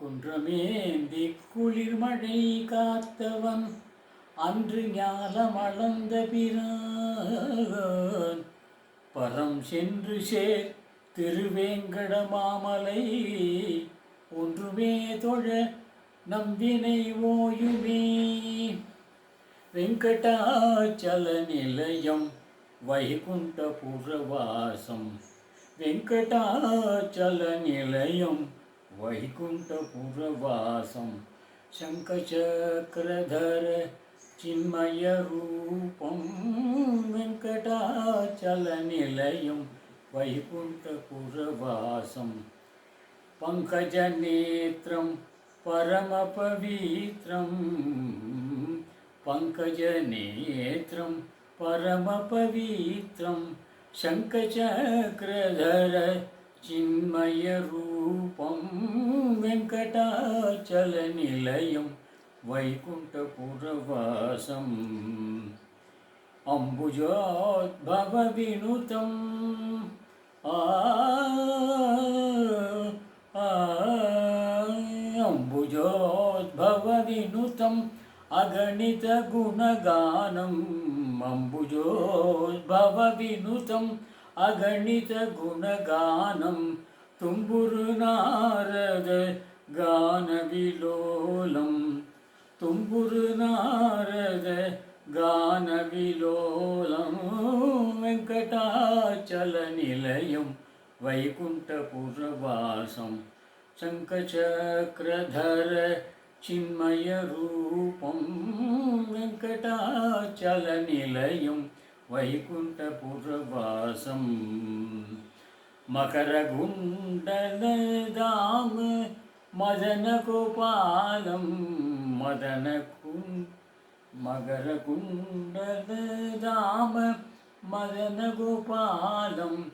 குன்றமேந்தி குளிர் மழை காத்தவன் அன்று ஞானம் அளந்த பிரான். பரம் சென்று சேர் திருவேங்கட மாமலை ஒன்றுமே தொழ நம்பினை ஓயுமே. வெங்கடாச்சல நிலையம் வைகுண்டபுரவாசம். வெங்கடாச்சல நிலையம் వైకుంఠపురవాసం శంఖచక్రధర చిన్మయరూపం వెంకటాచలనిలయం వైకుంఠపురవాసం పంకజనేత్రం పరమపవిత్రం పంకజనేత్రం పరమపవిత్రం शङ्खचक्रधर చిన్మయరూపం వెంకటాచలనిలయం వైకుంఠపురవాసం అంబుజోద్భవ వినుతం ఆ ఆ, అంబుజోద్భవ వినుతం అగణిత గుణగానం అంబుజోద్భవ వినుతం अगणितगुणगानं तुम्बुरुनारद गानविलोलं तुम्बुरुनारद गानविलोलं वेङ्कटाचलनिलयं वैकुण्ठपुरवासं शङ्खचक्रधर चिन्मयरूपं। वेङ्कटाचलनिलयं വൈകുണ്ഠപുരവാസം. മകരകുണ്ടലദാമ മദനഗോപാലം മദനകുൻ മകരകുണ്ടലദാമ മദനഗോപാലം.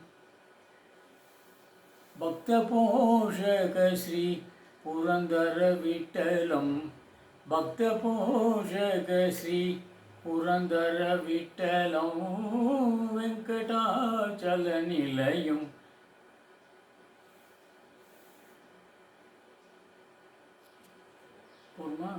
ഭക്തപോഷകശ്രീ പുരന്തര വിട്ടലം ഭക്തപോഷകശ്രീ புரந்தர விட்டலம் வெங்கடாச்சல நிலையும் போதுமா